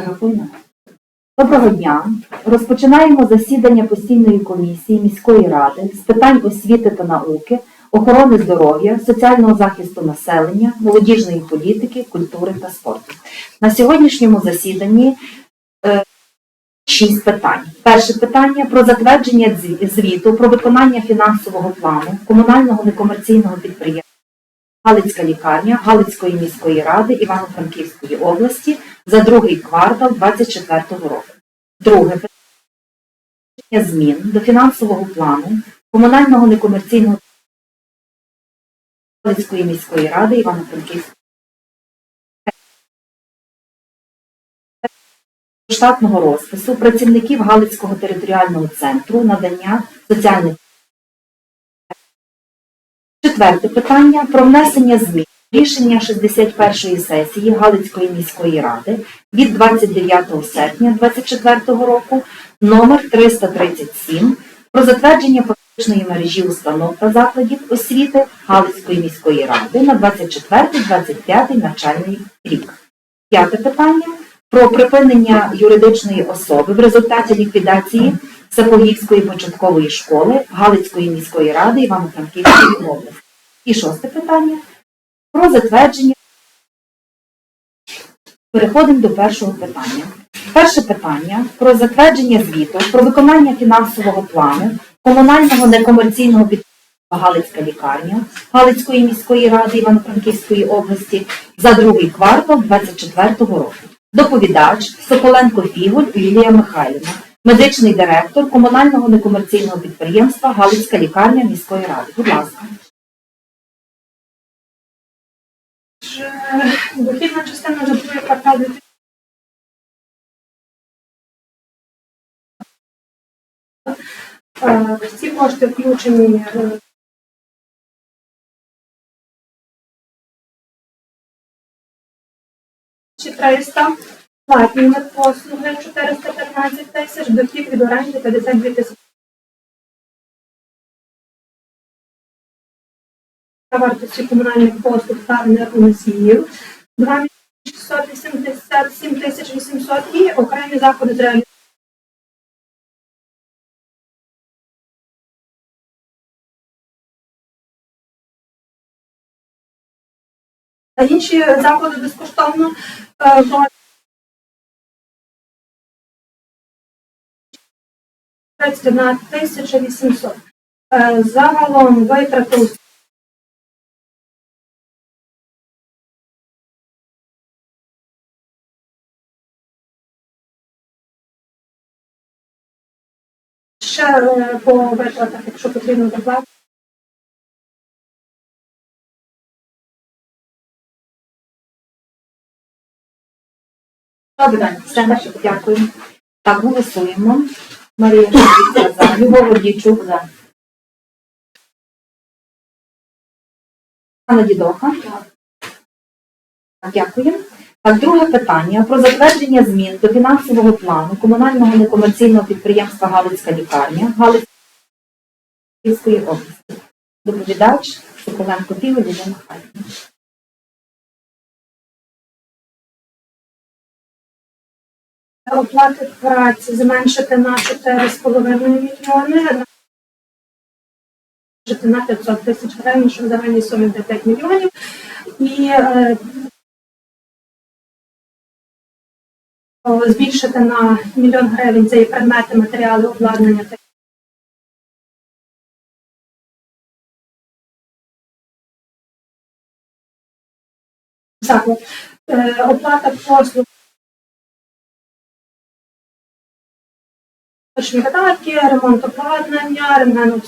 Фотографуємо. Доброго дня. Розпочинаємо засідання постійної комісії міської ради з питань освіти та науки, охорони здоров'я, соціального захисту населення, молодіжної політики, культури та спорту. На сьогоднішньому засіданні е, шість питань. Перше питання про затвердження звіту про виконання фінансового плану комунального некомерційного підприємства Галицька лікарня Галицької міської ради Івано-Франківської області за другий квартал 2024 року. Друге питання змін до фінансового плану комунального некомерційного Галицької міської ради Івано-Франківської штатного розпису працівників Галицького територіального центру надання соціальних Четверте питання про внесення змін рішення 61-ї сесії Галицької міської ради від 29 серпня 2024 року номер 337 про затвердження фактичної мережі установ та закладів освіти Галицької міської ради на 24-25 навчальний рік. П'яте питання про припинення юридичної особи в результаті ліквідації Сапогівської початкової школи Галицької міської ради Івано-Франківської області. І шосте питання про затвердження. Переходимо до першого питання. Перше питання про затвердження звіту про виконання фінансового плану комунального некомерційного підприємства Галицька лікарня Галицької міської ради Івано-Франківської області за другий квартал 2024 року. Доповідач Соколенко Фіголь Лілія Михайлівна, медичний директор комунального некомерційного підприємства Галицька лікарня міської ради. Будь ласка. Ж, Дохідна частина за другий квартал 2000 Е, Всі кошти включені е, чи 300, платні медпослуги 415 тисяч, дохід від оренди 52 тисячі. Вартості комунальних послуг та енергоносіїв 2 687 тисяч 800 і окремі заходи з реалізації. А інші заходи безкоштовно е, в 31 тисяча 800. Е, Загалом витрати Ще е, по витратах, якщо потрібно. Добре, все наше дякую. Так, голосуємо. Марія Шевченка за. Любов Гордійчук за. Анна Дідоха. Так, Дякую. Так, друге питання про затвердження змін до фінансового плану комунального некомерційного підприємства Галицька лікарня Галицької області. Доповідач Соколенко Піва Лілія Михайлівна. Оплати праці зменшити на 4,5 мільйони, на 500 тисяч гривень, що в загальній сумі буде 5 мільйонів. І збільшити на мільйон гривень це і предмети, матеріали, обладнання заклад. Е, Оплата послуг. Точні ремонт обладнання, рентген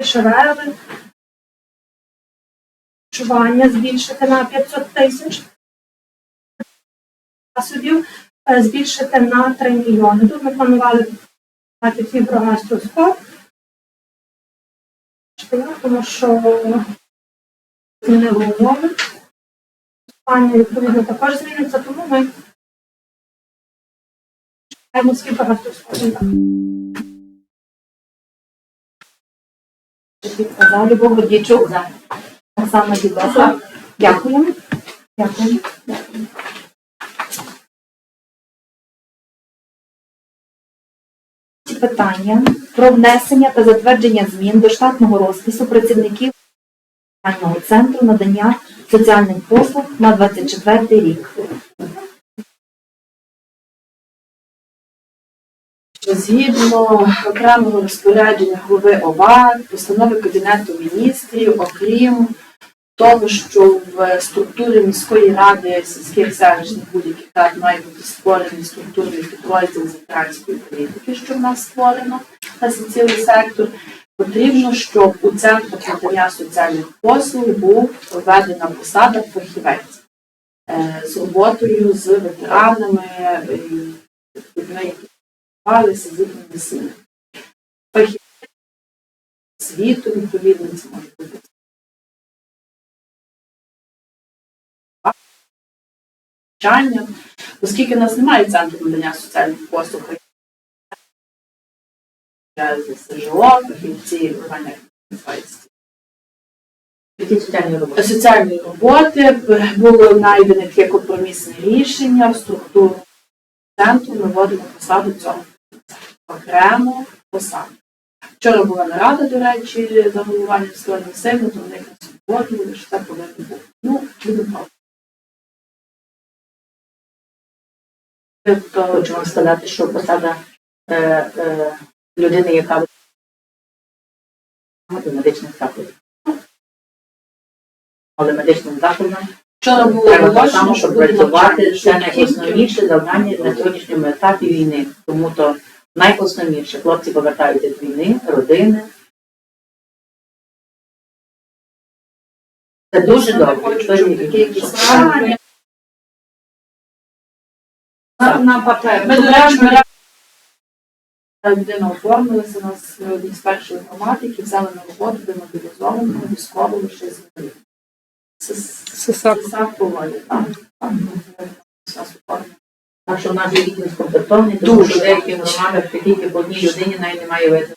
шевели, чування збільшити на 500 тисяч, засобів е, збільшити на 3 мільйони. Тут ми планували мати фіброгастроскоп, тому що змінили умови. Пані відповідно також зміниться, тому ми чекаємо фіброгастроскоп. За Любов Гордійчук за. Оксана Дідоха. Дякуємо. Дякуємо. Дякуємо. Питання про внесення та затвердження змін до штатного розпису працівників центру надання соціальних послуг на 24 рік. Що згідно окремого розпорядження голови ОВА, постанови Кабінету міністрів, окрім того, що в структурі міської ради сільських селищних будь-яких рад має бути створений структурний підрозділ ветеранської політики, що в нас створено на цілий сектор. Потрібно, щоб у центрах надання соціальних послуг був введена посада фахівець е, з роботою з ветеранами, е, людьми, які спілкувалися з їхніми сім'ями. Фахівець світу, відповідно, це може бути. Навчання, оскільки в нас немає центру надання соціальних послуг, СЖО, фахівці соціальні соціальної роботи. Було знайдене таке компромісне рішення в структуру центру. Ми вводимо посаду цього окремо посаду. Вчора була нарада, до речі, за головування сторони сильно, то вони якраз погодили, що це повинно бути. Ну, будемо хочу вам сказати, що посада е, е, людини, яка в медичних закладах. Але медичним закладам Вчора було треба так само, щоб працювати це найосновніше завдання на сьогоднішньому етапі війни. Тому то найосновніше хлопці повертаються з війни, родини. Це дуже добре. на папері. Людина оформилася, у нас одні з перших громад, які взяли на роботу демобілізованого військового ще з Сисак. Сисак поволі, так. Так, що в нас є відділ скомплектований, тому Дуже що в деяких громадах тільки по одній людині навіть немає видно.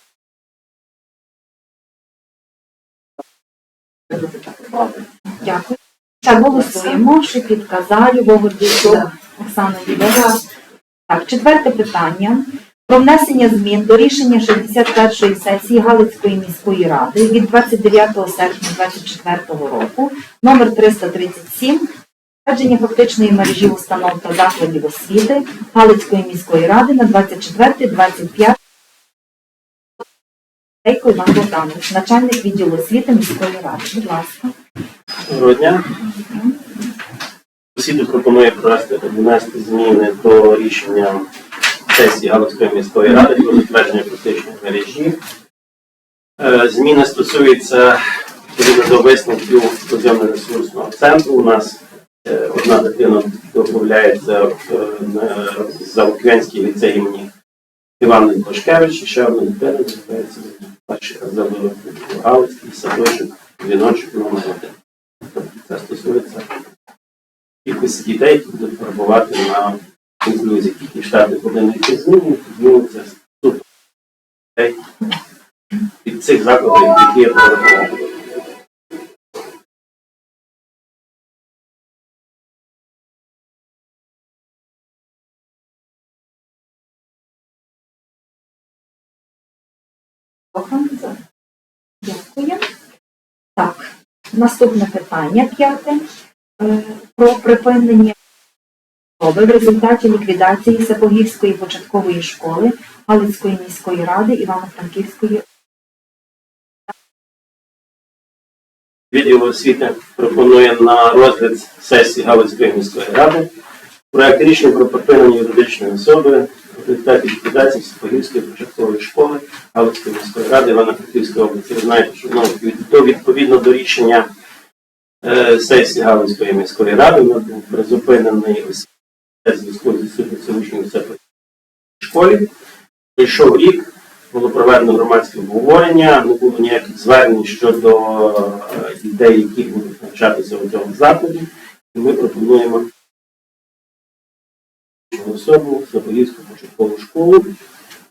Дякую. Так, голосуємо. Шипітка за, Любов Гордійчук, Оксана Дідова. Так, четверте питання. Про внесення змін до рішення 61-ї сесії Галицької міської ради від 29 серпня 2024 року, номер 337, затвердження фактичної мережі установ та закладів освіти Галицької міської ради на 24-25 Дейко Іван Богданович, начальник відділу освіти міської ради. Будь ласка. Доброго дня. Освіту пропонує провести внести зміни до рішення сесії Галицької міської ради про затвердження практичної мережі. Е, Зміни стосуються до висновків подземно-ресурсного центру. У нас одна дитина додається в на- Заоквянський ліцей імені Івана і ще одна дитина додається Азовий Галицький садочок, віночок номер один. Це стосується кількості дітей, які будуть перебувати на інклюзії. Тільки штатних одиниць зміни, зміниться тут дітей від цих закладів, які є перераховані. Дякую. Так, наступне питання п'яте. Е, Про припинення в результаті ліквідації Сапогівської початкової школи Галицької міської ради Івано-Франківської Відділ освіти пропонує на розгляд сесії Галицької міської ради проект рішення про припинення юридичної особи результаті ліквідації Сухогірської початкової школи Галицької міської ради Івано-Франківської області. Ви знаєте, що ну, від- відповідно до рішення е, сесії Галицької міської ради воно був призупинений зв'язку з відсутністю учнів у в школі. Прийшов рік, було проведено громадське обговорення, не було ніяких звернень щодо е, дітей, які будуть навчатися у цьому закладі. І ми пропонуємо особу Запорізьку початкову школу.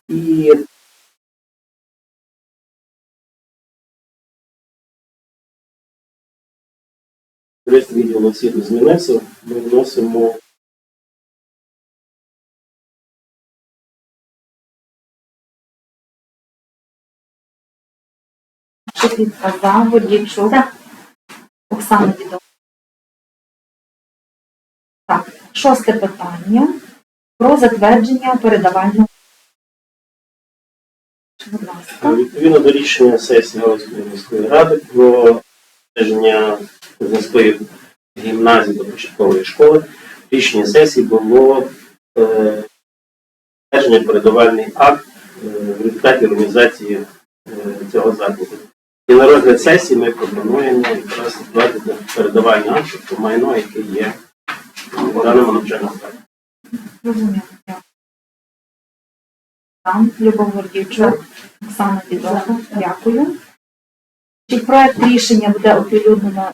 І Юрист відділу освіти змінився, ми вносимо Шепітка за, Гордійчук. Оксана Дідова. Так, шосте питання про затвердження. Будь ласка. Відповідно до рішення сесії Галицької міської ради про збереження міської гімназії до початкової школи, рішення сесії було е, передавальний акт е, в результаті організації е, цього закладу. І на розгляд сесії ми пропонуємо якраз затвердити передавальний акт, тобто майно, яке є в даному навчальному закладі. Розумію. Дякую. Там Любов Гордійчук, Оксана Дідова. Дякую. Чи проект рішення буде оприлюднено?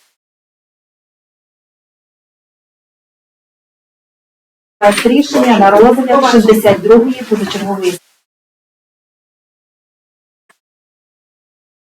Проект рішення на розгляд 62-ї позачергової